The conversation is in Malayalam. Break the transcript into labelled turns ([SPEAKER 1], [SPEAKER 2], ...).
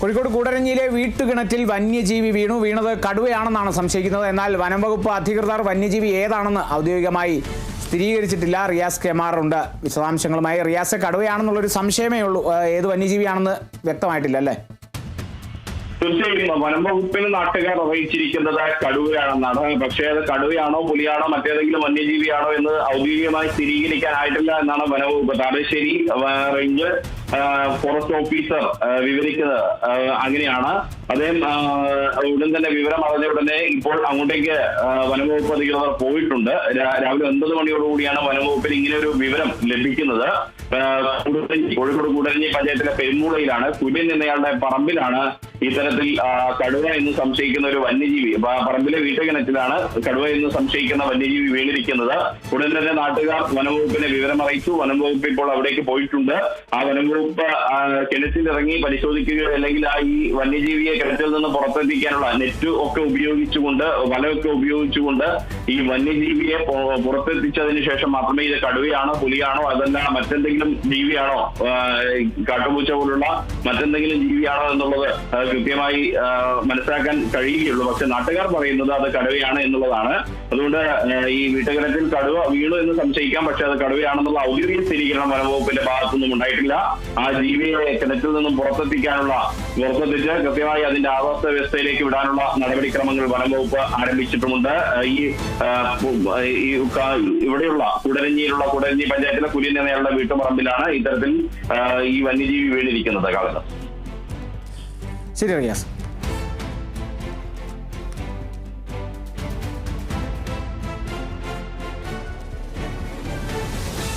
[SPEAKER 1] കോഴിക്കോട് കൂടരഞ്ഞിയിലെ വീട്ടുകിണറ്റിൽ വന്യജീവി വീണു. വീണത് കടുവയാണെന്നാണ് സംശയിക്കുന്നത്. എന്നാൽ വനംവകുപ്പ് അധികൃതർ വന്യജീവി ഏതാണെന്ന് ഔദ്യോഗികമായി സ്ഥിരീകരിച്ചിട്ടില്ല. റിയാസ് കെമാറുണ്ട് വിശദാംശങ്ങളുമായി. റിയാസ് കടുവയാണെന്നുള്ളൊരു സംശയമേ ഉള്ളൂ. ഏത് വന്യജീവിയാണെന്ന് വ്യക്തമായിട്ടില്ല അല്ലേ?
[SPEAKER 2] തീർച്ചയായും വനം വകുപ്പിന് നാട്ടുകാർ അറിയിച്ചിരിക്കുന്നത് കടുവയാണെന്നാണ്. പക്ഷേ അത് കടുവയാണോ പുലിയാണോ മറ്റേതെങ്കിലും വന്യജീവിയാണോ എന്ന് ഔദ്യോഗികമായി സ്ഥിരീകരിക്കാനായിട്ടില്ല എന്നാണ് വനവകുപ്പ് താമരശ്ശേരി റേഞ്ച് ഫോറസ്റ്റ് ഓഫീസർ വിവരിക്കുന്നത്. അങ്ങനെയാണ്. അദ്ദേഹം ഉടൻ തന്നെ വിവരം അറിഞ്ഞ ഉടനെ ഇപ്പോൾ അങ്ങോട്ടേക്ക് വനംവകുപ്പ് അധികൃതർ പോയിട്ടുണ്ട്. രാവിലെ ഒൻപത് മണിയോടുകൂടിയാണ് വനംവകുപ്പിന് ഇങ്ങനെ ഒരു വിവരം ലഭിക്കുന്നത്. കൂടരഞ്ഞി കോഴിക്കോട് കൂടരഞ്ഞി പഞ്ചായത്തിലെ പെരുമൂളയിലാണ്. കുര്യൻ എന്നയാളുടെ പറമ്പിലാണ് ഇത്തരത്തിൽ തരത്തിൽ കടുവ എന്ന് സംശയിക്കുന്ന ഒരു വന്യജീവി പറമ്പിലെ വീട്ടുകിണറ്റിലാണ് കടുവ എന്ന് സംശയിക്കുന്ന വന്യജീവി വീണിരിക്കുന്നത്. ഉടൻ തന്നെ നാട്ടുകാർ വനംവകുപ്പിനെ വിവരം അറിയിച്ചു വനംവകുപ്പ് ഇപ്പോൾ അവിടേക്ക് പോയിട്ടുണ്ട്. ആ വനംവകുപ്പ് കിണറ്റിലിറങ്ങി പരിശോധിക്കുകയോ അല്ലെങ്കിൽ ആ ഈ വന്യജീവിയെ കിണറ്റിൽ നിന്ന് പുറത്തെത്തിക്കാനുള്ള നെറ്റ് ഒക്കെ ഉപയോഗിച്ചുകൊണ്ട് വലമൊക്കെ ഉപയോഗിച്ചുകൊണ്ട് ഈ വന്യജീവിയെ പുറത്തെത്തിച്ചതിന് ശേഷം മാത്രമേ ഇത് കടുവയാണോ പുലിയാണോ അതല്ല മറ്റെന്തെങ്കിലും ജീവിയാണോ കാട്ടുപൂച്ച പോലുള്ള മറ്റെന്തെങ്കിലും ജീവിയാണോ എന്നുള്ളത് കൃത്യമായി മനസ്സിലാക്കാൻ കഴിയുകയുള്ളൂ. പക്ഷെ നാട്ടുകാർ പറയുന്നത് അത് കടുവയാണ് എന്നുള്ളതാണ്. അതുകൊണ്ട് ഈ വീട്ടുകരത്തിൽ കടുവ വീണു എന്ന് സംശയിക്കാം. പക്ഷെ അത് കടുവയാണെന്നുള്ള ഔദ്യോഗിക സ്ഥിരീകരണം വനംവകുപ്പിന്റെ ഭാഗത്തുനിന്നും ഉണ്ടായിട്ടില്ല. ആ ജീവിയെ കിണറ്റിൽ നിന്നും പുറത്തെത്തിക്കാനുള്ള പുറത്തെത്തിച്ച് കൃത്യമായി അതിന്റെ ആവാസ വ്യവസ്ഥയിലേക്ക് വിടാനുള്ള നടപടിക്രമങ്ങൾ വനംവകുപ്പ് ആരംഭിച്ചിട്ടുമുണ്ട്. ഈ ഇവിടെയുള്ള കുടരഞ്ഞിയിലുള്ള കുടരഞ്ഞി പഞ്ചായത്തിലെ കുര്യൻ എന്നയാളുടെ വീട്ടുപറമ്പിലാണ് ഇത്തരത്തിൽ ഈ വന്യജീവി വീണിരിക്കുന്നത്. കാലത്ത്
[SPEAKER 1] ശരി റിയാസ്